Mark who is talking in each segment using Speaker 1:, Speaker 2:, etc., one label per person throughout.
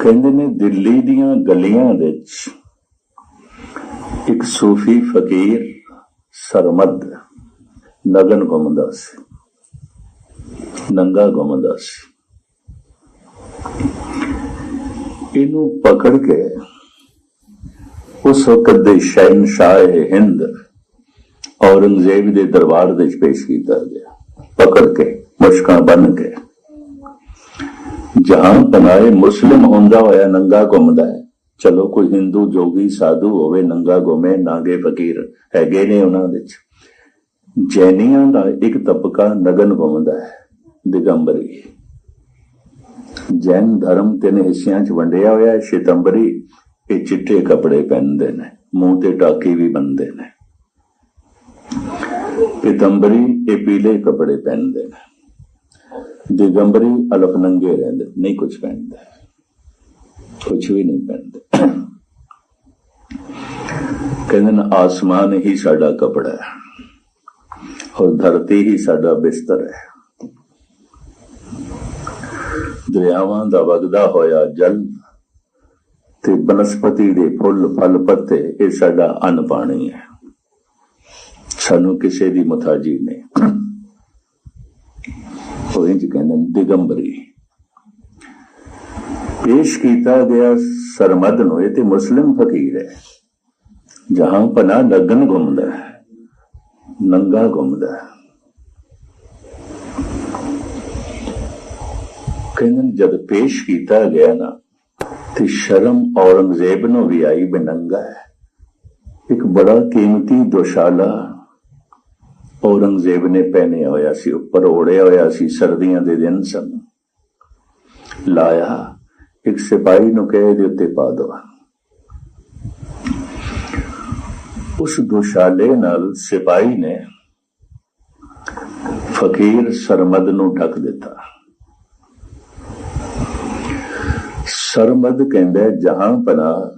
Speaker 1: ਕਹਿੰਦੇ ਨੇ ਦਿੱਲੀ ਦੀਆਂ ਗਲੀਆਂ ਵਿੱਚ ਇੱਕ ਸੂਫੀ ਫਕੀਰ ਸਰਮਦ ਨਗਨ ਘੁੰਮਦਾ ਸੀ, ਨੰਗਾ ਘੁੰਮਦਾ ਸੀ। ਇਹਨੂੰ ਪਕੜ ਕੇ ਉਸ ਵਕਤ ਦੇ ਸ਼ਹਿਨशाह ਹਿੰਦ ਔਰੰਗਜ਼ੇਬ ਦੇ ਦਰਬਾਰ ਦੇ ਵਿੱਚ ਪੇਸ਼ ਕੀਤਾ ਗਿਆ। ਪਕੜ ਕੇ, ਮੁਸ਼ਕਾਂ ਬੰਨ ਕੇ। ਜਹਾਂ ਬਨਾਏ ਮੁਸਲਿਮ ਹੁੰਦਾ ਹੋਇਆ ਨੰਗਾ ਘੁੰਮਦਾ ਹੈ। ਚਲੋ ਕੋਈ ਹਿੰਦੂ, ਜੋਗੀ, ਸਾਧੂ ਹੋਵੇ ਨੰਗਾ ਘੁੰਮੇ, ਨਾਗੇ ਫਕੀਰ ਹੈਗੇ ਨੇ ਉਹਨਾਂ ਵਿੱਚ। ਜੈਨੀਆਂ ਦਾ ਇੱਕ ਤਬਕਾ ਨਗਨ ਘੁੰਮਦਾ ਹੈ, ਦਿਗੰਬਰੀ। ਜੈਨ ਧਰਮ ਤਿੰਨ ਹਿੱਸਿਆਂ 'ਚ ਵੰਡਿਆ ਹੋਇਆ ਹੈ, ਸ਼ਿਤੰਬਰੀ, ਇਹ ਚਿੱਟੇ ਕੱਪੜੇ ਪਹਿਨਦੇ ਨੇ, ਮੂੰਹ ਤੇ ਟਾਕੀ ਵੀ ਬੰਨਦੇ ਨੇ। ਪਿਤੰਬਰੀ, ਇਹ ਪੀਲੇ ਕੱਪੜੇ ਪਹਿਨਦੇ ਨੇ। ਦਿਗੰਬਰੀ ਅਲਫ ਨੰਗੇ ਰਹਿੰਦੇ, ਨਹੀਂ ਕੁਝ ਪਹਿਨਦੇ। ਕੁਝ ਵੀ ਨਹੀਂ ਪਹਿਨਦੇ। ਕਹਿੰਦੇ ਨੇ, ਆਸਮਾਨ ਹੀ ਸਾਡਾ ਕਪੜਾ ਹੈ, ਔਰ ਧਰਤੀ ਹੀ ਸਾਡਾ ਬਿਸਤਰ ਹੈ। ਦਰਿਆਵਾਂ ਦਾ ਵਗਦਾ ਹੋਇਆ ਜਲ ਤੇ ਬਨਸਪਤੀ ਦੇ ਫੁੱਲ, ਫਲ ਪੱਤੇ, ਇਹ ਸਾਡਾ ਅੰਨ ਪਾਣੀ ਹੈ। ਸਾਨੂੰ ਕਿਸੇ ਦੀ ਮੁਤਾਜੀ ਨਹੀਂ। ਉਹ ਇੰਜ ਕਹਿੰਦੇ ਨੇ ਦਿਗੰਬਰੀ। ਪੇਸ਼ ਕੀਤਾ ਗਿਆ ਸਰਮਦ ਨੂੰ, ਇਹ ਤੇ ਮੁਸਲਿਮ ਫਕੀਰ ਹੈ। ਜਹਾਂ ਪਨਾ ਨਗਨ ਘੁੰਮਦਾ ਹੈ, ਨੰਗਾ ਘੁੰਮਦਾ ਹੈ। ਕਹਿੰਦੇ ਜਦ ਪੇਸ਼ ਕੀਤਾ ਗਿਆ ਨਾ, ਤੇ ਸ਼ਰਮ ਔਰੰਗਜ਼ੇਬ ਨੂੰ ਵੀ ਆਈ ਬਨੰਗਾ ਹੈ। ਇੱਕ ਬੜਾ ਕੀਮਤੀ ਦੁਸ਼ਾਲਾ ਔਰੰਗਜ਼ੇਬ ਨੇ ਪਹਿਨਿਆ ਹੋਇਆ ਸੀ, ਉੱਪਰ ਓੜਿਆ ਹੋਇਆ ਸੀ, ਸਰਦੀਆਂ ਦੇ ਦਿਨ ਸਨ। ਲਾਇਆ, ਇੱਕ ਸਿਪਾਹੀ ਨੂੰ ਕਹੇ ਦੇ ਉੱਤੇ ਪਾ ਦੋ। ਉਸ ਦੁਸ਼ਾਲੇ ਨਾਲ ਸਿਪਾਹੀ ਨੇ ਫਕੀਰ ਸਰਮਦ ਨੂੰ ਢੱਕ ਦਿੱਤਾ। ਸਰਮਦ ਕਹਿੰਦਾ, ਜਹਾਂ ਪਨਾ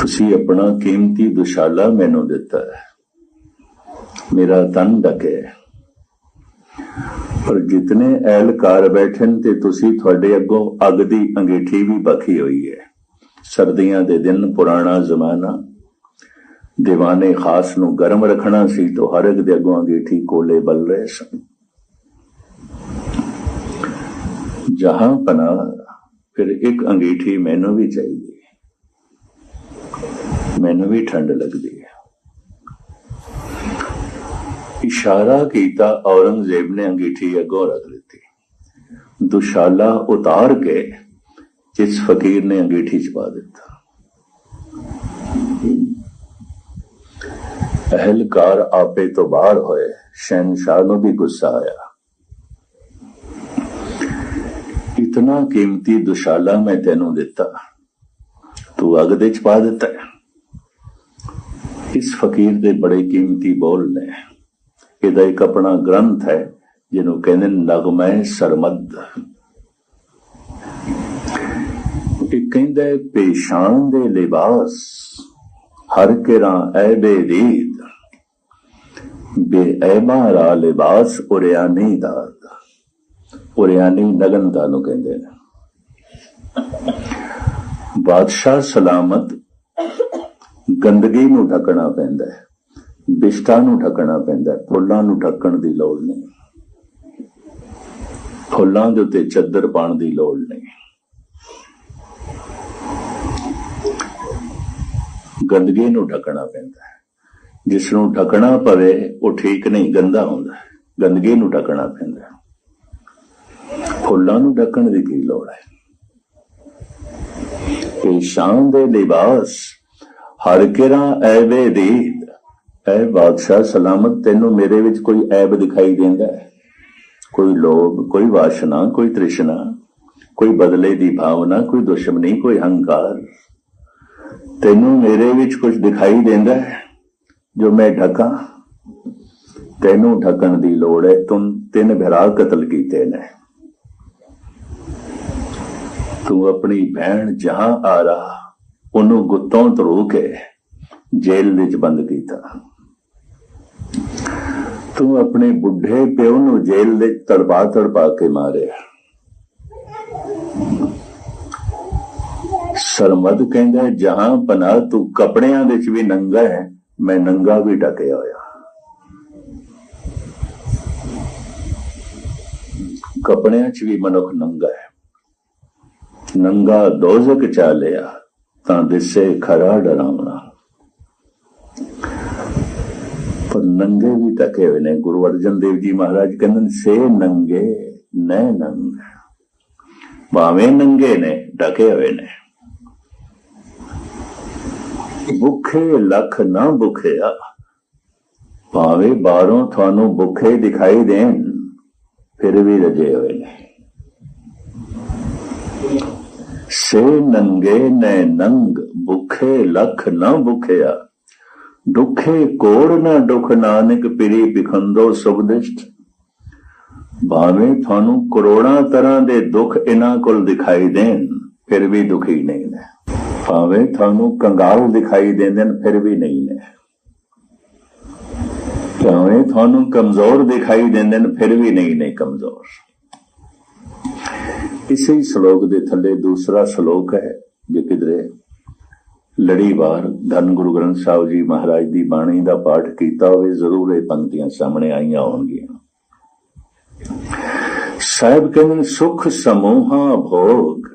Speaker 1: ਤੁਸੀਂ ਆਪਣਾ ਕੀਮਤੀ ਦੁਸ਼ਾਲਾ ਮੈਨੂੰ ਦਿੱਤਾ ਹੈ। ਮੇਰਾ ਤਨ ਢਕੇ ਪਰ ਜਿਤਨੇ ਐਲਕਾਰ ਬੈਠਣ ਤੇ ਤੁਸੀਂ ਤੁਹਾਡੇ ਅੱਗੋਂ ਅੱਗ ਦੀ ਅੰਗੀਠੀ ਵੀ ਬਖੀ ਹੋਈ ਹੈ ਸਰਦੀਆਂ ਦੇ ਦਿਨ, ਪੁਰਾਣਾ ਜ਼ਮਾਨਾ। ਦੀਵਾਨੇ ਖਾਸ ਨੂੰ ਗਰਮ ਰੱਖਣਾ ਸੀ ਤੋ ਹਰ ਇੱਕ ਦੇ ਅੱਗੋਂ ਅੰਗੀਠੀ ਕੋਲੇ ਬਲ ਰਹੇ ਸਨ। ਜਹਾਂ ਪਨਾ, ਫਿਰ ਇੱਕ ਅੰਗੀਠੀ ਮੈਨੂੰ ਵੀ ਚਾਹੀਦੀ। ਮੈਨੂੰ ਵੀ ਠੰਡ ਲੱਗਦੀ ਹੈ ਇਸ਼ਾਰਾ ਕੀਤਾ, ਔਰੰਗਜ਼ੇਬ ਨੇ ਅੰਗੀਠੀ ਅੱਗੋਂ ਰੱਖ ਦਿੱਤੀ। ਦੁਸ਼ਾਲਾ ਉਤਾਰ ਕੇ ਇਸ ਫਕੀਰ ਨੇ ਅੰਗੀਠੀ ਚ ਪਾ ਦਿੱਤਾ। ਅਹਲਕਾਰ ਆਪੇ ਤੋਂ ਬਾਹਰ ਹੋਏ ਸ਼ਹਿਨशाह ਨੂੰ ਵੀ ਗੁੱਸਾ ਆਇਆ। ਇਤਨਾ ਕੀਮਤੀ ਦੁਸ਼ਾਲਾ ਮੈਂ ਤੈਨੂੰ ਦਿੱਤਾ, ਤੂੰ ਅਗ ਦੇ ਚ ਪਾ ਦਿੱਤਾ। ਇਸ ਫਕੀਰ ਦੇ ਬੜੇ ਕੀਮਤੀ ਬੋਲ ਨੇ। ਇਹਦਾ ਇੱਕ ਆਪਣਾ ਗ੍ਰੰਥ ਹੈ, ਜਿਹਨੂੰ ਕਹਿੰਦੇ ਨਗਮੈ ਸਰਮਦ। ਇਹ ਕਹਿੰਦਾ ਪੇਸ਼ਾਨ ਦੇ ਲਿਬਾਸ, ਹਰ ਕਿਰਾਂ ਐਬੇ ਦੀਦ ਬੇ ਐਮਾਰਾ ਲਿਬਾਸ ਉਰਿਆਨੀ ਦਾਦ। ਉਰਿਆਨੀ ਨਗਨਤਾ ਨੂੰ ਕਹਿੰਦੇ ਨੇ। ਬਾਦਸ਼ਾਹ ਸਲਾਮਤ ਗੰਦਗੀ ਨੂੰ ਢਕਣਾ ਪੈਂਦਾ ਹੈ। ਬਿਸ਼ਟਾ ਨੂੰ ਢੱਕਣਾ ਪੈਂਦਾ ਫੁੱਲਾਂ ਨੂੰ ਢੱਕਣ ਦੀ ਲੋੜ ਨਹੀਂ। ਫੁੱਲਾਂ ਦੇ ਉੱਤੇ ਚੱਦਰ ਪਾਉਣ ਦੀ ਲੋੜ ਨਹੀਂ। ਗੰਦਗੀ ਨੂੰ ਢੱਕਣਾ ਪੈਂਦਾ ਹੈ। ਜਿਸ ਨੂੰ ਢਕਣਾ ਪਵੇ, ਉਹ ਠੀਕ ਨਹੀਂ, ਗੰਦਾ ਹੁੰਦਾ ਗੰਦਗੀ ਨੂੰ ਢੱਕਣਾ ਪੈਂਦਾ ਫੁੱਲਾਂ ਨੂੰ ਢੱਕਣ ਦੀ ਕੀ ਲੋੜ ਹੈ? ਇਹ ਸ਼ਾਨ ਦੇ ਲਿਬਾਸ, ਹਰ ਕਿਰਾਂ ਐਵੇ ਦੀ ਐ ਬਾਦਸ਼ਾਹ ਸਲਾਮਤ ਤੈਨੂੰ ਮੇਰੇ ਵਿੱਚ ਕੋਈ ਐਬ ਦਿਖਾਈ ਦਿੰਦਾ ਹੈ? ਕੋਈ ਲੋਭ, ਕੋਈ ਵਾਸ਼ਨਾ, ਕੋਈ ਤ੍ਰਿਸ਼ਨਾ, ਕੋਈ ਬਦਲੇ ਦੀ ਭਾਵਨਾ, ਕੋਈ ਦੁਸ਼ਮਣੀ, ਕੋਈ ਹੰਕਾਰ? ਤੈਨੂੰ ਮੇਰੇ ਵਿੱਚ ਕੁਝ ਦਿਖਾਈ ਦਿੰਦਾ ਹੈ ਜੋ ਮੈਂ ਢਕਾਂ? ਤੈਨੂੰ ਢਕਣ ਦੀ ਲੋੜ ਹੈ, ਤੂੰ ਤਿੰਨ ਭਰਾ ਕਤਲ ਕੀਤੇ ਨੇ। ਤੂੰ ਆਪਣੀ ਭੈਣ ਜਹਾਂ ਆਰਾ ਰਹਾ, ਉਹਨੂੰ ਗੁੱਤੋਂ ਤਰੋ ਕੇ ਜੇਲ੍ਹ ਵਿੱਚ ਬੰਦ ਕੀਤਾ। ਤੂੰ ਆਪਣੇ ਬੁੱਢੇ ਪਿਓ ਨੂੰ ਜੇਲ੍ਹ ਦੇ ਤੜਪਾ ਤੜਪਾ ਕੇ ਮਾਰਿਆ। ਸਰਮਦ ਕਹਿੰਦਾ, ਜਹਾਂ ਪਨਾਹ ਤੂੰ ਕਪੜਿਆਂ ਦੇ ਵਿੱਚ ਵੀ ਨੰਗਾ ਹੈ, ਮੈਂ ਨੰਗਾ ਵੀ ਢਕਿਆ ਹੋਇਆ। ਕਪੜਿਆਂ 'ਚ ਵੀ ਮਨੁੱਖ ਨੰਗਾ ਹੈ। ਨੰਗਾ ਦੋਜ਼ਕ ਚਾਲਿਆ ਤਾਂ ਦਿਸੇ ਖਰਾ ਡਰਾਵਣਾ ਪਰ ਨੰਗੇ ਵੀ ਟਕੇ ਹੋਏ ਨੇ। ਗੁਰੂ ਅਰਜਨ ਦੇਵ ਜੀ ਮਹਾਰਾਜ ਕਹਿੰਦੇ ਨੇ, ਸੇ ਨੰਗੇ ਨੈ ਨੰਗ। ਭਾਵੇਂ ਨੰਗੇ ਨੇ ਢਕੇ ਹੋਏ ਨੇ। ਭੁੱਖੇ ਲੱਖ ਨਾ ਭੁੱਖਿਆ ਭਾਵੇਂ ਬਾਹਰੋਂ ਤੁਹਾਨੂੰ ਭੁੱਖੇ ਦਿਖਾਈ ਦੇਣ ਫਿਰ ਵੀ ਰਜੇ ਹੋਏ ਨੇ। ਸੇ ਨੰਗੇ ਨੈ ਨੰਗ ਭੁੱਖੇ ਲੱਖ ਨਾ ਭੁੱਖਿਆ ਦੁਖੇ ਕੋੜ ਨਾ ਦੁਖ ਨਾਨਕ ਪਿਰੀ ਬਿਖੰਦੋ ਸੁਭਦਿਸ਼ਟ ਭਾਵੇਂ ਤੁਹਾਨੂੰ ਕਰੋੜਾਂ ਤਰ੍ਹਾਂ ਦੇ ਦੁੱਖ ਇਹਨਾਂ ਕੋਲ ਦਿਖਾਈ ਦੇਣ, ਫਿਰ ਵੀ ਦੁਖੀ ਨਹੀਂ ਨੇ। ਭਾਵੇਂ ਤੁਹਾਨੂੰ ਕੰਗਾਲ ਦਿਖਾਈ ਦਿੰਦੇ ਨੇ ਫਿਰ ਵੀ ਨਹੀਂ ਨੇ। ਭਾਵੇਂ ਤੁਹਾਨੂੰ ਕਮਜ਼ੋਰ ਦਿਖਾਈ ਦਿੰਦੇ ਨੇ ਫਿਰ ਵੀ ਨਹੀਂ ਨੇ ਕਮਜ਼ੋਰ। ਇਸੇ ਸ਼ਲੋਕ ਦੇ ਥੱਲੇ ਦੂਸਰਾ ਸ਼ਲੋਕ ਹੈ, ਜੇ ਕਿਧਰੇ ਲੜੀਵਾਰ ਧੰਨ ਗੁਰੂ ਗ੍ਰੰਥ ਸਾਹਿਬ ਜੀ ਮਹਾਰਾਜ ਦੀ ਬਾਣੀ ਦਾ ਪਾਠ ਕੀਤਾ ਹੋਵੇ, ਜ਼ਰੂਰ ਇਹ ਪੰਕਤੀਆਂ ਸਾਹਮਣੇ ਆਈਆਂ ਹੋਣਗੀਆਂ। ਸਾਹਿਬ ਕਹਿੰਦੇ ਸੁਖ ਸਮੂਹਾ ਭੋਗ,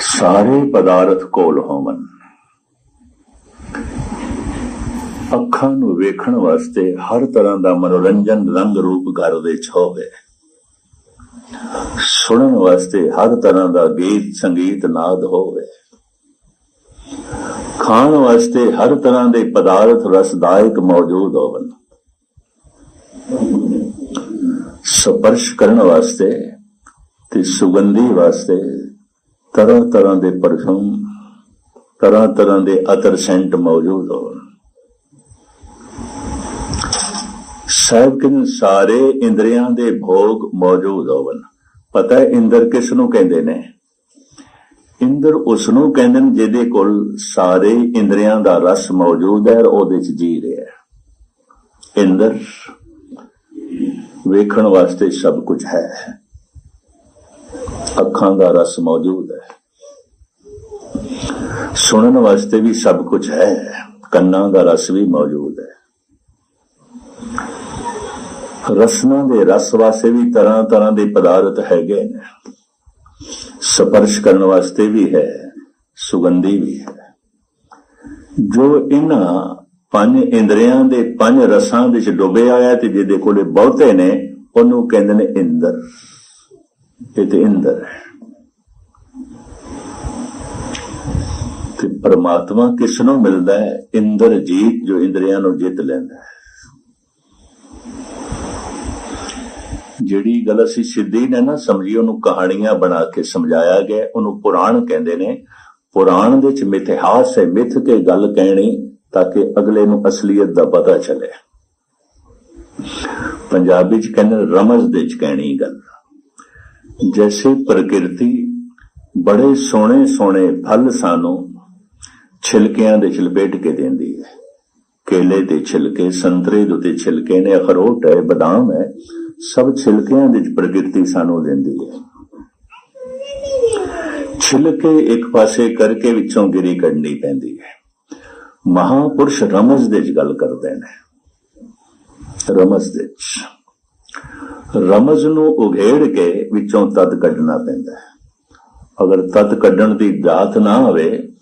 Speaker 1: ਸਾਰੇ ਪਦਾਰਥ ਕੋਲ ਹੋਵਨ। ਅੱਖਾਂ ਨੂੰ ਵੇਖਣ ਵਾਸਤੇ ਹਰ ਤਰ੍ਹਾਂ ਦਾ ਮਨੋਰੰਜਨ ਰੰਗ ਰੂਪ ਘਰ ਦੇ ਚ ਹੋਵੇ। ਸੁਣਨ ਵਾਸਤੇ ਹਰ ਤਰ੍ਹਾਂ ਦਾ ਗੀਤ, ਸੰਗੀਤ, ਨਾਦ ਹੋਵੇ। ਖਾਣ ਵਾਸਤੇ ਹਰ ਤਰ੍ਹਾਂ ਦੇ ਪਦਾਰਥ ਰਸਦਾਇਕ ਮੌਜੂਦ ਹੋਵਨ ਸਪਰਸ਼ ਕਰਨ ਵਾਸਤੇ ਤੇ ਸੁਗੰਧੀ ਵਾਸਤੇ ਤਰ੍ਹਾਂ ਤਰ੍ਹਾਂ ਦੇ ਪਰਫਿਊਮ, ਤਰ੍ਹਾਂ ਤਰ੍ਹਾਂ ਦੇ ਅਤਰ ਸੈਂਟ ਮੌਜੂਦ ਹੋਣ ਸਭ ਸਾਰੇ ਇੰਦਰੀਆਂ ਦੇ ਭੋਗ ਮੌਜੂਦ ਹੋਵਨ ਪਤਾ ਹੈ ਇੰਦਰ ਕਿਸ ਨੂੰ ਕਹਿੰਦੇ ਨੇ? ਇੰਦਰ ਉਸ ਨੂੰ ਕਹਿੰਦੇ ਨੇ ਜਿਹਦੇ ਕੋਲ ਸਾਰੇ ਇੰਦਰੀਆਂ ਦਾ ਰਸ ਮੌਜੂਦ ਹੈ ਔਰ ਉਹਦੇ ਚ ਜੀ ਰਿਹਾ ਹੈ। ਇੰਦਰ, ਵੇਖਣ ਵਾਸਤੇ ਸਭ ਕੁਝ ਹੈ। ਅੱਖਾਂ ਦਾ ਰਸ ਮੌਜੂਦ ਹੈ। ਸੁਣਨ ਵਾਸਤੇ ਵੀ ਸਭ ਕੁਝ ਹੈ। ਕੰਨਾਂ ਦਾ ਰਸ ਵੀ ਮੌਜੂਦ ਹੈ। ਰਸਨਾ ਦੇ ਰਸ ਵਾਸਤੇ ਵੀ ਤਰ੍ਹਾਂ ਤਰ੍ਹਾਂ ਦੇ ਪਦਾਰਥ ਹੈਗੇ ਨੇ। ਸਪਰਸ਼ ਕਰਨ ਵਾਸਤੇ ਵੀ ਹੈ, ਸੁਗੰਧੀ ਵੀ ਹੈ। ਜੋ ਇਹਨਾਂ ਪੰਜ ਇੰਦਰੀਆਂ ਦੇ ਪੰਜ ਰਸਾਂ ਵਿੱਚ ਡੁੱਬਿਆ ਹੋਇਆ ਤੇ ਜਿਹਦੇ ਕੋਲੇ ਬਹੁਤੇ ਨੇ, ਉਹਨੂੰ ਕਹਿੰਦੇ ਨੇ ਇੰਦਰ। ਇਹ ਤੇ ਇੰਦਰ ਹੈ। ਤੇ ਪ੍ਰਮਾਤਮਾ ਕਿਸ ਨੂੰ ਮਿਲਦਾ ਹੈ? ਇੰਦਰਜੀਤ ਜੋ ਇੰਦਰੀਆਂ ਨੂੰ ਜਿੱਤ ਲੈਂਦਾ ਹੈ। ਜਿਹੜੀ ਗੱਲ ਅਸੀਂ ਸਿੱਧੀ ਨੇ ਨਾ ਸਮਝੀ, ਉਹਨੂੰ ਕਹਾਣੀਆਂ ਬਣਾ ਕੇ ਸਮਝਾਇਆ ਗਿਆ। ਉਹਨੂੰ ਪੁਰਾਣ ਕਹਿੰਦੇ ਨੇ। ਪੁਰਾਣ ਦੇ ਚ ਮਿਥਿਹਾਸ ਹੈ, ਮਿਥ ਕੇ ਗੱਲ ਕਹਿਣੀ ਤਾਂ ਕਿ ਅਗਲੇ ਨੂੰ ਅਸਲੀਅਤ ਦਾ ਪਤਾ ਚੱਲੇ। ਪੰਜਾਬੀ ਚ ਕਹਿੰਦੇ ਰਮਜ਼ ਦੇ ਚ ਕਹਿਣੀ ਗੱਲ। ਜੈਸੇ ਪ੍ਰਕਿਰਤੀ, ਬੜੇ ਸੋਹਣੇ ਸੋਹਣੇ ਫਲ ਸਾਨੂੰ ਛਿਲਕਿਆਂ ਦੇ ਛਿਲਪੇਟ ਕੇ ਦਿੰਦੀ ਹੈ। ਕੇਲੇ ਦੇ ਛਿਲਕੇ, ਸੰਤਰੇ ਦੇ ਛਿਲਕੇ ਨੇ, ਅਖਰੋਟ ਹੈ, ਬਦਾਮ ਹੈ। ਸਭ ਛਿਲਕਿਆਂ ਦੇ ਵਿੱਚ ਪ੍ਰਕਿਰਤੀ ਸਾਨੂੰ ਦਿੰਦੀ ਹੈ। ਛਿਲਕੇ ਇੱਕ ਪਾਸੇ ਕਰਕੇ ਵਿੱਚੋਂ ਗਿਰੀ ਕੱਢਣੀ ਪੈਂਦੀ ਹੈ। ਮਹਾਪੁਰਸ਼ ਰਮਜ਼ ਦੇ ਵਿੱਚ ਗੱਲ ਕਰਦੇ ਨੇ। ਰਮਜ਼ ਦੇ ਵਿੱਚ। ਰਮਜ਼ ਨੂੰ ਉਘੇੜ ਕੇ ਵਿੱਚੋਂ ਤਦ ਕੱਢਣਾ ਪੈਂਦਾ ਹੈ। ਅਗਰ ਤਦ ਕੱਢਣ ਦੀ ਦਾਤ ਨਾ ਹੋਵੇ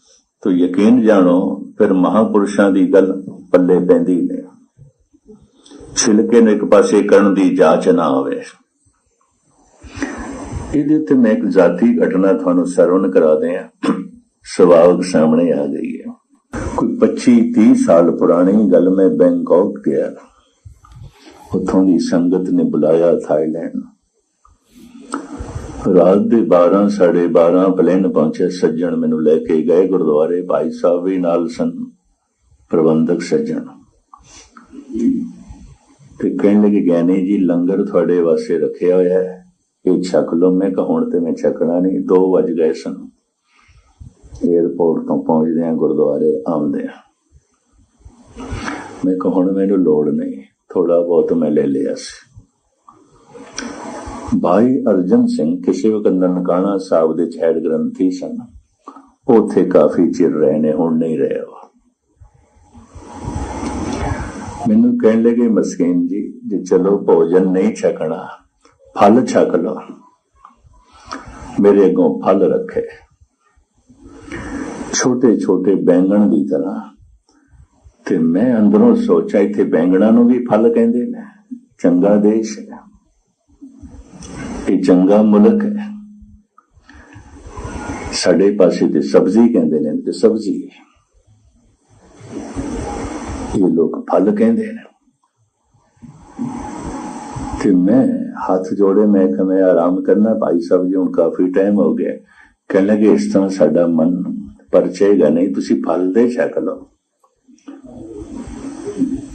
Speaker 1: ਤਾਂ ਯਕੀਨ ਜਾਣੋ, ਫਿਰ ਮਹਾਪੁਰਸ਼ਾਂ ਦੀ ਗੱਲ ਪੱਲੇ ਪੈਂਦੀ ਨਹੀਂ। ਛਿਲਕੇ ਨੂੰ, ਇੱਕ ਪਾਸੇ ਕਰਨ ਦੀ ਜਾਂਚ ਨਾ ਆਵੇ ਇਹਦੇ ਉੱਤੇ ਮੈਂ ਇੱਕ ਜ਼ਾਤੀ ਘਟਨਾ ਤੁਹਾਨੂੰ ਸਰਵਣ ਕਰਾ ਦਿਆਂ। ਸਵਾਲ ਸਾਹਮਣੇ ਆ ਗਈ ਹੈ। ਕੋਈ 25 30 ਸਾਲ ਪੁਰਾਣੀ ਗੱਲ ਮੈਂ ਬੈਂਕਾਕ ਗਿਆ ਉੱਥੋਂ ਦੀ ਸੰਗਤ ਨੇ ਬੁਲਾਇਆ ਥਾਈਲੈਂਡ। ਰਾਤ ਦੇ 12 12:30 ਪਲੇਨ ਪਹੁੰਚੇ ਸੱਜਣ ਮੈਨੂੰ ਲੈ ਕੇ ਗਏ ਗੁਰਦੁਆਰੇ। ਭਾਈ ਸਾਹਿਬ ਵੀ ਨਾਲ ਸਨ। ਪ੍ਰਬੰਧਕ ਸੱਜਣ। ਤੇ ਕਹਿਣ ਲੱਗੇ ਗਿਆਨੀ ਜੀ, ਲੰਗਰ ਤੁਹਾਡੇ ਵਾਸਤੇ ਰੱਖਿਆ ਹੋਇਆ ਹੈ। ਇਹ ਛਕ ਲਓ। ਮੈਂ ਕਿਹਾ, ਹੁਣ ਤੇ ਮੈਂ ਛਕਣਾ ਨਹੀਂ। 2 ਵਜ ਗਏ ਸਨ। 에어ਪੋਰਟ ਤੋਂ ਪਹੁੰਚਦੇ ਆ ਗੁਰਦੁਆਰੇ ਆਉਂਦੇ ਆ ਮੈਂ ਕਿਹਾ, ਹੁਣ ਮੈਨੂੰ ਲੋੜ ਨਹੀਂ। ਥੋੜਾ ਬਹੁਤ ਮੈਂ ਲੈ ਲਿਆ ਸੀ। ਭਾਈ ਅਰਜਨ ਸਿੰਘ ਕਿਸੇ ਵਕਤ ਨਨਕਾਣਾ ਸਾਹਿਬ ਦੇ ਛੇੜ ਗ੍ਰੰਥੀ ਸਨ। ਉੱਥੇ ਕਾਫੀ ਚਿਰ ਰਹੇ ਨੇ, ਹੁਣ ਨਹੀਂ ਰਹੇ ਉਹ ਮੈਨੂੰ ਕਹਿਣ ਲੱਗੇ, ਮਸਕੀਨ ਜੀ, ਜੇ ਚਲੋ ਭੋਜਨ ਨਹੀਂ ਛਕਣਾ, ਫਲ ਛਕ ਲਓ। ਮੇਰੇ ਅੱਗੋਂ ਫਲ ਰੱਖੇ। ਛੋਟੇ ਛੋਟੇ ਬੈਂਗਣ ਦੀ ਤਰ੍ਹਾਂ। ਤੇ ਮੈਂ ਅੰਦਰੋਂ ਸੋਚਿਆ, ਇੱਥੇ ਬੈਂਗਣਾਂ ਨੂੰ ਵੀ ਫਲ ਕਹਿੰਦੇ ਨੇ। ਚੰਗਾ ਦੇਸ਼ ਹੈ। ਇਹ ਚੰਗਾ ਮੁਲਕ ਹੈ। ਸਾਡੇ ਪਾਸੇ ਤੇ ਸਬਜ਼ੀ ਕਹਿੰਦੇ ਨੇ, ਤੇ ਸਬਜ਼ੀ। ਹੈ ਇਹ ਲੋਕ ਫਲ ਕਹਿੰਦੇ ਨੇ। ਤੇ ਮੈਂ ਹੱਥ ਜੋੜੇ ਮੈਂ ਕਿ ਮੈਂ ਆਰਾਮ ਕਰਨਾ ਭਾਈ ਸਾਹਿਬ ਜੀ, ਹੁਣ ਕਾਫੀ ਟਾਈਮ ਹੋ ਗਿਆ। ਕਹਿਣ ਲੱਗੇ, ਇਸ ਤਰ੍ਹਾਂ ਸਾਡਾ ਮਨ ਪਰਚੇਗਾ ਨਹੀਂ, ਤੁਸੀਂ ਫਲ ਦੇ ਛਕ ਲਓ।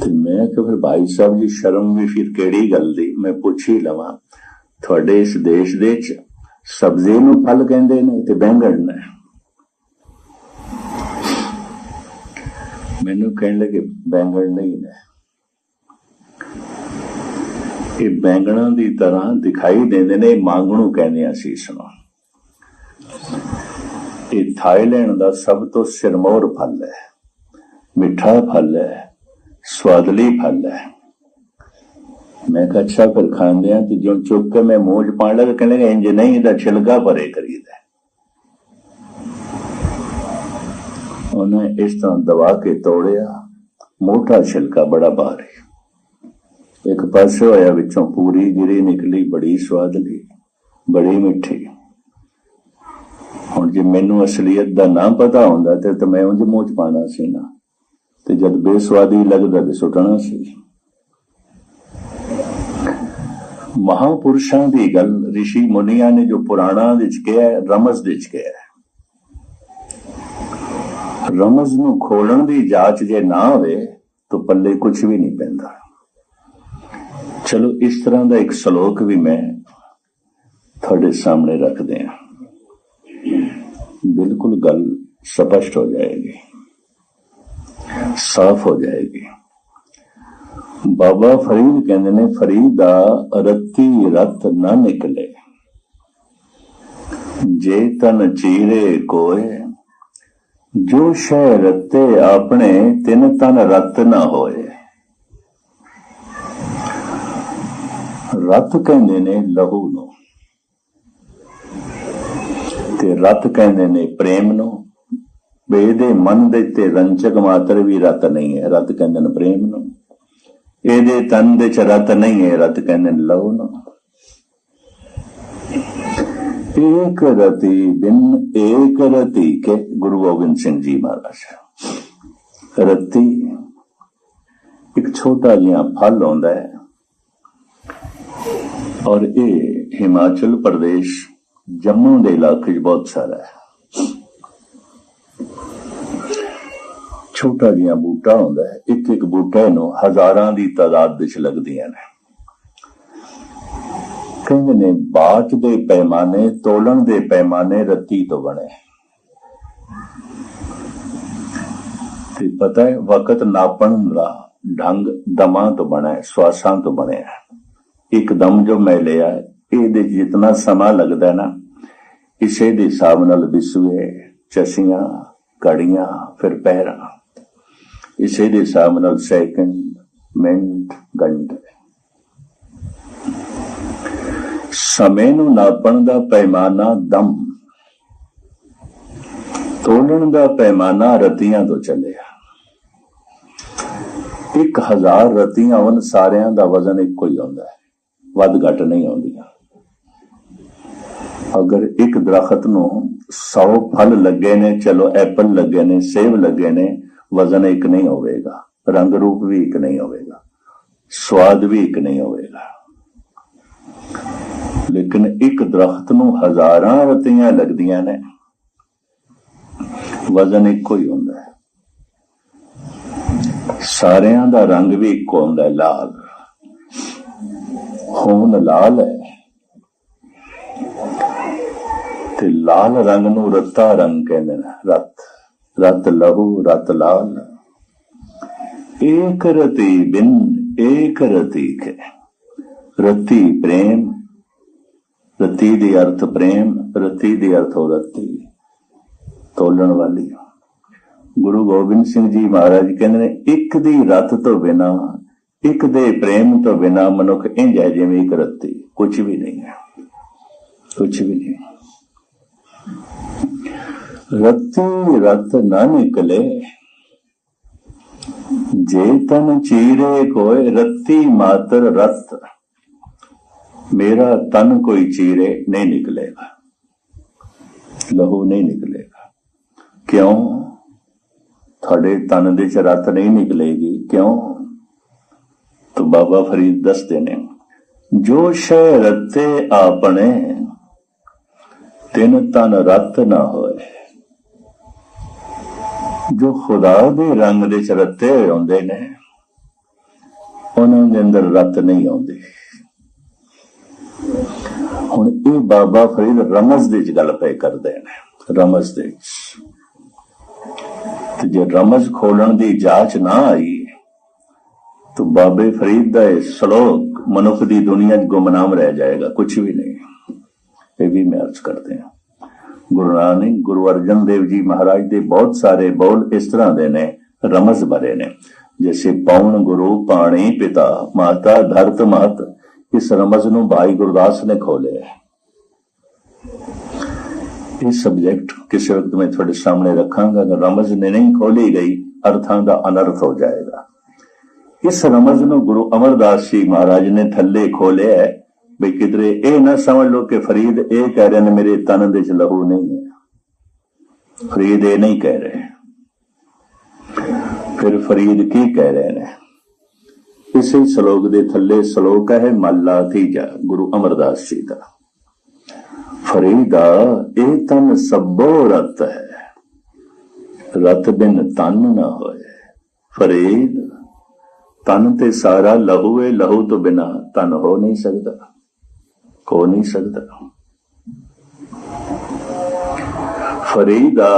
Speaker 1: ਤੇ ਮੈਂ ਕਿ ਫਿਰ ਭਾਈ ਸਾਹਿਬ ਜੀ, ਸ਼ਰਮ ਵੀ ਫਿਰ ਕਿਹੜੀ ਗੱਲ ਦੀ? ਮੈਂ ਪੁੱਛ ਹੀ ਲਵਾਂ, ਤੁਹਾਡੇ ਇਸ ਦੇਸ਼ ਦੇ ਚ ਸਬਜ਼ੀ ਨੂੰ ਫਲ ਕਹਿੰਦੇ ਨੇ ਤੇ ਬੈਂਗਣ ਨੇ। ਮੈਨੂੰ ਕਹਿਣ ਲੱਗੇ ਬੈਂਗਣ ਨਹੀਂ ਨੇ ਇਹ ਬੈਂਗਣਾਂ ਦੀ ਤਰ੍ਹਾਂ ਦਿਖਾਈ ਦਿੰਦੇ ਨੇ ਮੰਗਣੂ ਕਹਿੰਦੇ ਆ ਸੀ ਇਸ ਨੂੰ। ਇਹ ਥਾਈਲੈਂਡ ਦਾ ਸਭ ਤੋਂ ਸਿਰਮੌਰ ਫਲ ਹੈ, ਮਿੱਠਾ ਫਲ ਹੈ, ਸਵਾਦਲੀ ਫਲ ਹੈ। ਮੈਂ ਕਿਹਾ, ਅੱਛਾ, ਫਿਰ ਖਾਂਦੇ ਆ ਤੇ ਜਿਉਂ ਚੁੱਕ ਕੇ ਮੈਂ ਮੂੰਹ ਚ ਪਾਣ ਲੱਗਾ, ਕਹਿੰਦੇ ਇੰਜ ਨਹੀਂ, ਇਹਦਾ ਛਿਲਕਾ ਭਰੇ ਕਰੀਦਾ। ਉਹਨੇ ਇਸ ਤਰ੍ਹਾਂ ਦਬਾ ਕੇ ਤੋੜਿਆ। ਮੋਟਾ ਛਿਲਕਾ ਬੜਾ ਭਾਰੀ। ਇੱਕ ਪਾਸੇ ਹੋਇਆ ਵਿੱਚੋਂ ਪੂਰੀ ਗਿਰੀ ਨਿਕਲੀ ਬੜੀ ਸਵਾਦਲੀ ਬੜੀ ਮਿੱਠੀ। ਹੁਣ ਜੇ ਮੈਨੂੰ ਅਸਲੀਅਤ ਦਾ ਨਾ ਪਤਾ ਹੁੰਦਾ ਤੇ ਤਾਂ ਮੈਂ ਉਂਝ ਮੂੰਹ ਚ ਪਾਣਾ ਸੀ ਨਾ। ਤੇ ਜਦ ਬੇਸਵਾਦੀ ਲੱਗਦਾ ਤੇ ਸੁੱਟਣਾ ਸੀ। ਮਹਾਪੁਰਸ਼ਾਂ ਦੀ ਗੱਲ ઋષਿ ਮੁਨੀਆਂ ਨੇ ਜੋ ਪੁਰਾਣਾ ਵਿੱਚ ਕਿਹਾ ਹੈ, ਰਮਜ਼ ਵਿੱਚ ਕਿਹਾ ਰਮਜ਼ ਨੂੰ ਖੋਲਣ ਦੀ ਜਾਂਚ ਜੇ ਨਾ ਹੋਵੇ, ਤਾਂ ਪੱਲੇ ਕੁਝ ਵੀ ਨਹੀਂ ਪੈਂਦਾ। ਚਲੋ, ਇਸ ਤਰ੍ਹਾਂ ਦਾ ਇੱਕ ਸ਼ਲੋਕ ਵੀ ਮੈਂ ਤੁਹਾਡੇ ਸਾਹਮਣੇ ਰੱਖਦੇ ਹਾਂ। ਬਿਲਕੁਲ ਗੱਲ ਸਪਸ਼ਟ ਹੋ ਜਾਏਗੀ। ਸਾਫ਼ ਹੋ ਜਾਏਗੀ। ਬਾਬਾ ਫਰੀਦ ਕਹਿੰਦੇ ਨੇ, ਫਰੀਦ ਦਾ ਰਤੀ ਰਤ ਨਾ ਨਿਕਲੇ। ਜੇ ਤਨ ਚੀਰੇ ਕੋਏ ਜੋ ਸ਼ੈ ਰਤੇ ਆਪਣੇ, ਤਿੰਨ ਤਨ ਰਤ ਨਾ ਹੋਏ। ਰਤ ਕਹਿੰਦੇ ਨੇ ਲਹੂ ਨੂੰ, ਤੇ ਰਤ ਕਹਿੰਦੇ ਨੇ ਪ੍ਰੇਮ ਨੂੰ। ਇਹਦੇ ਮਨ ਦੇ ਤੇ ਰੰਚਕ ਮਾਤਰ ਵੀ ਰਤ ਨਹੀਂ ਹੈ, ਰਤ ਕਹਿੰਦੇ ਨੇ ਪ੍ਰੇਮ ਨੂੰ। ਇਹਦੇ ਤਨ ਦੇ ਚ ਰਤ ਨਹੀਂ ਹੈ, ਰਤ ਕਹਿੰਦੇ ਨੇ ਲਹੂ ਨੂੰ। ਏਕ ਰਤੀ ਬਿਨ ਏਕ ਰਤੀ ਕੇ ਗੁਰੂ ਗੋਬਿੰਦ ਸਿੰਘ ਜੀ ਮਹਾਰਾਜ ਰਤੀ ਇੱਕ ਛੋਟਾ ਜਿਹਾ ਫਲ ਆਉਂਦਾ ਹੈ ਔਰ ਇਹ ਹਿਮਾਚਲ ਪ੍ਰਦੇਸ਼ ਜੰਮੂ ਦੇ ਇਲਾਕੇ 'ਚ ਬਹੁਤ ਸਾਰਾ ਹੈ ਛੋਟਾ ਜਿਹਾ ਬੂਟਾ ਹੁੰਦਾ ਹੈ ਇੱਕ ਇੱਕ ਬੂਟੇ ਨੂੰ ਹਜ਼ਾਰਾਂ ਦੀ ਤਾਦਾਦ ਵਿੱਚ ਲੱਗਦੀਆਂ ਨੇ ਕਹਿੰਦੇ ਨੇ ਬਾਤ ਦੇ ਪੈਮਾਨੇ ਤੋਲਣ ਦੇ ਪੈਮਾਨੇ ਰੱਤੀ ਤੋਂ ਬਣੇ। ਤੇ ਪਤਾ ਹੈ, ਵਕਤ ਨਾਪਣ ਦਾ ਢੰਗ ਦਮਾਂ ਤੋਂ ਬਣਿਆ, ਸਵਾਸਾਂ ਤੋਂ ਬਣਿਆ। ਹੈ ਇੱਕ ਦਮ ਜੋ ਮੈਂ ਲਿਆ, ਇਹਦੇ 'ਚ ਜਿੰਨਾ ਸਮਾਂ ਲੱਗਦਾ ਨਾ, ਇਸੇ ਦੇ ਹਿਸਾਬ ਨਾਲ ਵਿਸਵੇ, ਚਸੀਆਂ, ਕੜੀਆਂ, ਫਿਰ ਪੈਰਾਂ ਇਸੇ ਦੇ ਹਿਸਾਬ ਨਾਲ ਸੈਕਿੰਡ ਮਿੰਟ, ਘੰਟੇ। ਸਮੇਂ ਨੂੰ ਨਾਪਣ ਦਾ ਪੈਮਾਨਾ ਦਮ। ਤੋਲਣ ਦਾ ਪੈਮਾਨਾ ਰਤੀਆਂ ਤੋਂ ਚੱਲਿਆ। 1000 ਰਤੀਆਂ ਉਹਨਾਂ ਸਾਰਿਆਂ ਦਾ ਵਜ਼ਨ ਇੱਕੋ ਹੀ ਹੁੰਦਾ ਹੈ। ਵੱਧ ਘਟ ਨਹੀਂ ਆਉਂਦੀਆਂ। ਅਗਰ ਇੱਕ ਦਰਖਤ ਨੂੰ 100 ਫਲ ਲੱਗੇ ਨੇ, ਚਲੋ ਐਪਲ ਲੱਗੇ ਨੇ, ਸੇਬ ਲੱਗੇ ਨੇ, ਵਜ਼ਨ ਇੱਕ ਨਹੀਂ ਹੋਵੇਗਾ। ਰੰਗ ਰੂਪ ਵੀ ਇੱਕ ਨਹੀਂ ਹੋਵੇਗਾ। ਸਵਾਦ ਵੀ ਇੱਕ ਨਹੀਂ ਹੋਵੇਗਾ। ਲੇਕਿਨ ਇੱਕ ਦਰਖਤ ਨੂੰ ਹਜ਼ਾਰਾਂ ਰਤੀਆਂ ਲੱਗਦੀਆਂ ਨੇ। ਵਜ਼ਨ ਇੱਕੋ ਹੀ ਹੁੰਦਾ ਹੈ। ਸਾਰਿਆਂ ਦਾ ਰੰਗ ਵੀ ਇੱਕੋ ਹੁੰਦਾ ਹੈ, ਲਾਲ। ਖੂਨ ਲਾਲ ਹੈ। ਤੇ ਲਾਲ ਰੰਗ ਨੂੰ ਰਤਾ ਰੰਗ ਕਹਿੰਦੇ ਨੇ। ਰਤ ਰਤ ਲਹੂ, ਰਤ ਲਾਲ। ਏਕ ਰਤੀ ਬਿਨ, ਏਕ ਰਤੀ ਕੇ। ਰਤੀ ਪ੍ਰੇਮ ਰਤੀ ਦੀ ਅਰਥ ਪ੍ਰੇਮ, ਰਤੀ ਦੀ ਅਰਥ ਹੋ ਰਤੀ ਤੋਲਣ ਵਾਲੀ। ਗੁਰੂ ਗੋਬਿੰਦ ਸਿੰਘ ਜੀ ਮਹਾਰਾਜ ਕਹਿੰਦੇ ਨੇ, ਇੱਕ ਦੀ ਰਤ ਤੋਂ ਬਿਨਾ, ਇੱਕ ਦੇ ਪ੍ਰੇਮ ਤੋਂ ਬਿਨਾ ਮਨੁੱਖ ਇੰਜ ਹੈ ਜਿਵੇਂ ਇੱਕ ਰੱਤੀ। ਕੁਝ ਵੀ ਨਹੀਂ ਹੈ। ਕੁਝ ਵੀ ਨਹੀਂ। ਰਤੀ ਰਤ ਨਾ ਨਿਕਲੇ, ਜੇ ਤਨ ਚੀਰੇ ਕੋਏ ਰੱਤੀ ਮਾਤਰ ਰਤ ਮੇਰਾ ਤਨ ਕੋਈ ਚੀਰੇ ਨਹੀਂ ਨਿਕਲੇਗਾ। ਲਹੂ ਨਹੀਂ ਨਿਕਲੇਗਾ। ਕਿਉਂ? ਤੁਹਾਡੇ ਤਨ ਦੇ ਚ ਰਤ ਨਹੀਂ ਨਿਕਲੇਗੀ। ਕਿਉਂ? ਤਾਂ ਬਾਬਾ ਫਰੀਦ ਦੱਸਦੇ ਨੇ, ਜੋ ਸ਼ੈ ਰਤੇ ਆਪਣੇ, ਤਿੰਨ ਤਨ ਰਤ ਨਾ ਹੋਏ। ਜੋ ਖੁਦਾ ਦੇ ਰੰਗ ਦੇ ਚ ਰਤੇ ਹੋਏ ਹੁੰਦੇ ਨੇ, ਉਹਨਾਂ ਦੇ ਅੰਦਰ ਰਤ ਨਹੀਂ ਆਉਂਦੀ। ਹੁਣ ਇਹ ਬਾਬਾ ਫਰੀਦ ਰਮਜ਼ ਦੇ ਚ ਗੱਲ ਪਏ ਕਰਦੇ ਨੇ, ਰਮਜ਼ ਦੇ ਤੇ ਜੇ ਰਮਜ਼ ਖੋਲਣ ਦੀ ਜਾਂਚ ਨਾ ਆਈ, ਤਾਂ ਬਾਬੇ ਫਰੀਦ ਦਾ ਇਹ ਸ਼ਲੋਕ ਮਨੁੱਖ ਦੀ ਦੁਨੀਆ 'ਚ ਗੁਮਨਾਮ ਰਹਿ ਜਾਏਗਾ ਕੁਝ ਵੀ ਨਹੀਂ। ਇਹ ਵੀ ਮੈਂ ਅਰਜ਼ ਕਰਦੇ ਹਾਂ। ਗੁਰੂ ਨਾਨਕ, ਗੁਰੂ ਅਰਜਨ ਦੇਵ ਜੀ ਮਹਾਰਾਜ ਦੇ ਬਹੁਤ ਸਾਰੇ ਬੋਲ ਇਸ ਤਰ੍ਹਾਂ ਦੇ ਨੇ, ਰਮਜ਼ ਭਰੇ ਨੇ। ਜਿਵੇਂ ਪੌਣ ਗੁਰੂ ਪਾਣੀ ਪਿਤਾ, ਮਾਤਾ ਧਰਤ ਮਹਤ ਇਸ ਰਮਜ਼ ਨੂੰ ਭਾਈ ਗੁਰਦਾਸ ਨੇ ਖੋਲਿਆ ਇਹ ਸਬਜੈਕਟ ਕਿਸੇ ਵਕਤ ਮੈਂ ਤੁਹਾਡੇ ਸਾਹਮਣੇ ਰੱਖਾਂਗਾ, ਅਗਰ ਰਮਜ਼ ਨੇ ਨਹੀਂ ਖੋਲੀ ਗਈ, ਅਰਥਾਂ ਦਾ ਅਨਰਥ ਹੋ ਜਾਏਗਾ। ਇਸ ਰਮਜ਼ ਨੂੰ ਗੁਰੂ ਅਮਰਦਾਸ ਜੀ ਮਹਾਰਾਜ ਨੇ ਥੱਲੇ ਖੋਲਿਆ ਹੈ, ਵੀ ਕਿਧਰੇ ਇਹ ਨਾ ਸਮਝ ਲਓ ਕਿ ਫਰੀਦ ਇਹ ਕਹਿ ਰਹੇ ਨੇ, ਮੇਰੇ ਤਨ ਦੇ ਚ ਲਹੂ ਨਹੀਂ ਹੈ। ਫਰੀਦ ਇਹ ਨਹੀਂ ਕਹਿ ਰਹੇ। ਫਿਰ ਫਰੀਦ ਕੀ ਕਹਿ ਰਹੇ ਨੇ? ਇਸੇ ਸ਼ਲੋਕ ਦੇ ਥੱਲੇ ਸ਼ਲੋਕ ਹੈ, ਮੱਲਾ ਤੀਜਾ, ਗੁਰੂ ਅਮਰਦਾਸ ਜੀ ਦਾ। ਫਰੀਦਾ, ਇਹ ਤਨ ਸਭੋ ਰਤ ਹੈ। ਰਤ ਬਿਨ ਤਨ ਨਾ ਹੋਏ। ਫਰੀਦ, ਤਨ ਤੇ ਸਾਰਾ ਲਹੂ ਹੈ ਲਹੂ ਤੋਂ ਬਿਨਾ ਤਨ ਹੋ ਨਹੀਂ ਸਕਦਾ, ਹੋ ਨਹੀਂ ਸਕਦਾ। ਫਰੀਦਾ,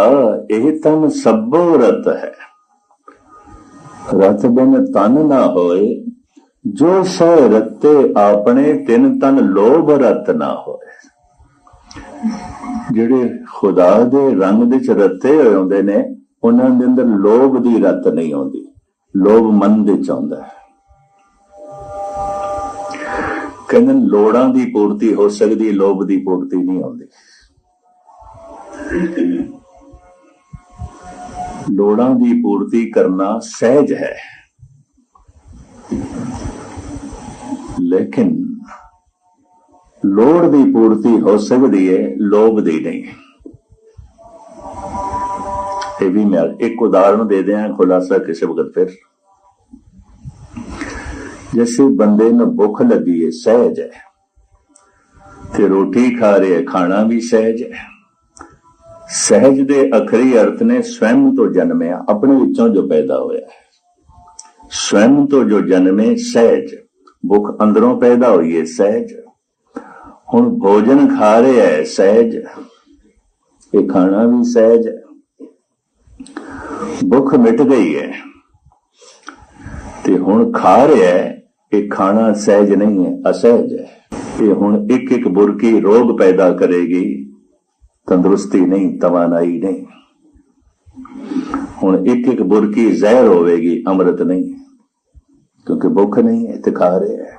Speaker 1: ਇਹ ਤਨ ਸਭੋ ਰਤ ਹੈ। ਰਤ ਤਨ ਨਾ ਹੋਏ, ਜੋ ਸੈ ਰਤੇ ਆਪਣੇ ਤਿੰਨ ਤਨ ਲੋਭ ਰਤ ਨਾ ਹੋਏ। ਜਿਹੜੇ ਖੁਦਾ ਦੇ ਰੰਗ ਦੇ ਚ ਰਤੇ ਹੋਏ ਹੁੰਦੇ ਨੇ, ਉਹਨਾਂ ਦੇ ਅੰਦਰ ਲੋਭ ਦੀ ਰਤ ਨਹੀਂ ਆਉਂਦੀ। ਲੋਭ ਮਨ ਦੇ ਚ ਆਉਂਦਾ ਹੈ। ਕਹਿੰਦੇ ਲੋੜਾਂ ਦੀ ਪੂਰਤੀ ਹੋ ਸਕਦੀ, ਲੋਭ ਦੀ ਪੂਰਤੀ ਨਹੀਂ ਆਉਂਦੀ। ਲੋੜਾਂ ਦੀ ਪੂਰਤੀ ਕਰਨਾ ਸਹਿਜ ਹੈ। ਲੇਕਿਨ ਲੋੜ ਦੀ ਪੂਰਤੀ ਹੋ ਸਕਦੀ ਹੈ ਲੋਭ ਦੀ ਨਹੀਂ। ਇਹ ਵੀ ਮੈਂ ਇੱਕ ਉਦਾਹਰਣ ਦੇ ਦਿਆਂ, ਖੁਲਾਸਾ ਕਿਸੇ ਵਕਤ ਫਿਰ। ਜੈਸੇ ਬੰਦੇ ਨੂੰ ਭੁੱਖ ਲੱਗੀ ਹੈ ਸਹਿਜ ਹੈ। ਤੇ ਰੋਟੀ ਖਾ ਰਿਹਾ, ਖਾਣਾ ਵੀ ਸਹਿਜ ਹੈ। ਸਹਿਜ ਦੇ ਅਖਰੀ ਅਰਥ ਨੇ ਸਵੈਮ ਤੋਂ ਜਨਮਿਆ, ਆਪਣੇ ਵਿੱਚੋਂ ਜੋ ਪੈਦਾ ਹੋਇਆ ਸਵੈਮ ਤੋਂ ਜੋ ਜਨਮੇ ਸਹਿਜ, ਭੁੱਖ ਅੰਦਰੋਂ ਪੈਦਾ ਹੋਈ ਹੈ ਸਹਿਜ। ਹੁਣ ਭੋਜਨ ਖਾ ਰਿਹਾ ਹੈ ਸਹਿਜ, ਇਹ ਖਾਣਾ ਵੀ ਸਹਿਜ ਹੈ। ਭੁੱਖ ਮਿਟ ਗਈ ਹੈ, ਤੇ ਹੁਣ ਖਾ ਰਿਹਾ ਹੈ, ਇਹ ਖਾਣਾ ਸਹਿਜ ਨਹੀਂ ਹੈ, ਅਸਹਿਜ ਹੈ। ਇਹ ਹੁਣ ਇੱਕ ਇੱਕ ਬੁਰਕੀ ਰੋਗ ਪੈਦਾ ਕਰੇਗੀ। ਤੰਦਰੁਸਤੀ ਨਹੀਂ, ਤਵਾਨਾਈ ਨਹੀਂ। ਹੁਣ ਇੱਕ ਇੱਕ ਬੁਰਕੀ ਜ਼ਹਿਰ ਹੋਵੇਗੀ, ਅੰਮ੍ਰਿਤ ਨਹੀਂ। ਕਿਉਂਕਿ ਭੁੱਖ ਨਹੀਂ ਹੈ ਹੈ।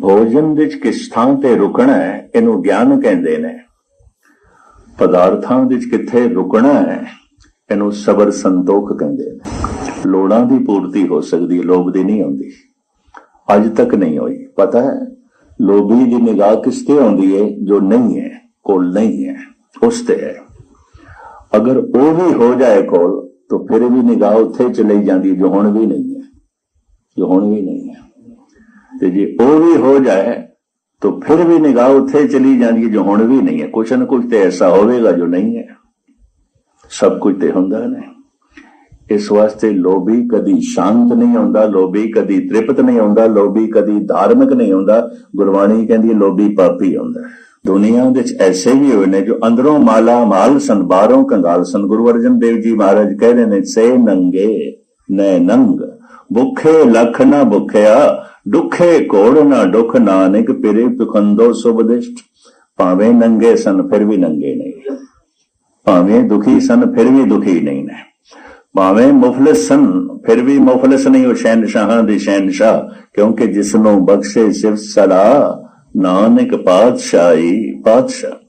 Speaker 1: ਭੋਜਨ ਵਿੱਚ ਕਿਸ ਥਾਂ ਤੇ ਰੁਕਣਾ ਹੈ, ਇਹਨੂੰ ਗਿਆਨ ਕਹਿੰਦੇ ਨੇ। ਪਦਾਰਥਾਂ ਵਿੱਚ ਕਿੱਥੇ ਰੁਕਣਾ ਹੈ, ਇਹਨੂੰ ਸਬਰ ਸੰਤੋਖ ਕਹਿੰਦੇ ਨੇ। ਲੋੜਾਂ ਦੀ ਪੂਰਤੀ ਹੋ ਸਕਦੀ ਲੋਭ ਦੀ ਨਹੀਂ ਹੁੰਦੀ। ਅੱਜ ਤੱਕ ਨਹੀਂ ਹੋਈ। ਪਤਾ ਹੈ, ਲੋਭੀ ਦੀ ਨਿਗਾਹ ਕਿਸ ਤੇ ਆਉਂਦੀ ਹੈ, ਜੋ ਨਹੀਂ ਹੈ, ਕੋਲ ਨਹੀਂ ਹੈ। ਉਸ ਤੇ ਹੈ ਅਗਰ ਉਹ ਵੀ ਹੋ ਜਾਏ ਕੋਲ, ਤਾਂ ਫਿਰ ਵੀ ਨਿਗਾਹ ਉੱਥੇ ਚਲੀ ਜਾਂਦੀ ਜੋ ਹੁਣ ਵੀ ਨਹੀਂ ਹੈ ਜੋ ਹੁਣ ਵੀ ਨਹੀਂ ਹੈ ਤੇ ਜੇ ਉਹ ਵੀ ਹੋ ਜਾਏ, ਤਾਂ ਫਿਰ ਵੀ ਨਿਗਾਹ ਉੱਥੇ ਚਲੀ ਜਾਂਦੀ ਹੈ ਜੋ ਹੁਣ ਵੀ ਨਹੀਂ ਹੈ ਕੁਛ ਨਾ ਕੁਛ ਤੇ ਐਸਾ ਹੋਵੇਗਾ ਜੋ ਨਹੀਂ ਹੈ ਸਭ ਕੁਝ ਤੇ ਹੁੰਦਾ ਨਹੀਂ ਇਸ ਵਾਸਤੇ ਲੋਭੀ ਕਦੀ ਸ਼ਾਂਤ ਨਹੀਂ ਹੁੰਦਾ ਲੋਭੀ ਕਦੀ ਤ੍ਰਿਪਤ ਨਹੀਂ ਹੁੰਦਾ ਲੋਭੀ ਕਦੀ ਧਾਰਮਿਕ ਨਹੀਂ ਹੁੰਦਾ ਗੁਰਬਾਣੀ ਕਹਿੰਦੀ ਹੈ, ਲੋਭੀ ਪਾਪੀ ਹੁੰਦਾ ਦੁਨੀਆ ਵਿੱਚ ਐਸੇ ਵੀ ਹੋਏ ਨੇ ਜੋ ਅੰਦਰੋਂ ਮਾਲਾ ਮਾਲ ਸਨ, ਬਾਹਰੋਂ ਕੰਗਾਲ ਸਨ। ਗੁਰੂ ਅਰਜਨ ਦੇਵ ਜੀ ਮਹਾਰਾਜ ਕਹਿ ਰਹੇ ਨੇ, ਸੇ ਨੰਗੇ, ਨੈ ਨੰਗ, ਭੁੱਖੇ ਲਖ ਨਾ ਭੁੱਖਿਆ ਦੁਖੇ ਕੋੜ ਨਾ ਦੁਖ ਨਾਨਕ ਪਿਰੇ ਪਖੰਦੋ ਸੁਬਦਿਸ਼ਟ ਭਾਵੇਂ ਨੰਗੇ ਸਨ, ਫਿਰ ਵੀ ਨੰਗੇ ਨਹੀਂ। ਭਾਵੇਂ ਦੁਖੀ ਸਨ, ਫਿਰ ਵੀ ਦੁਖੀ ਨਹੀਂ ਨੇ। ਭਾਵੇਂ ਮੁਫਲਿਸ ਸਨ, ਫਿਰ ਵੀ ਮੁਫਲਿਸ ਨਹੀਂ। ਉਹ ਸ਼ਹਿਨਸ਼ਾਹਾਂ ਦੇ ਸ਼ਹਿਨਸ਼ਾਹ, ਕਿਉਂਕਿ ਜਿਸ ਨੂੰ ਬਖਸ਼ੇ ਸਿਫਤ ਸਲਾ ਨਾਨਕ ਪਾਤਸ਼ਾਹੀ ਪਾਤਸ਼ਾਹ।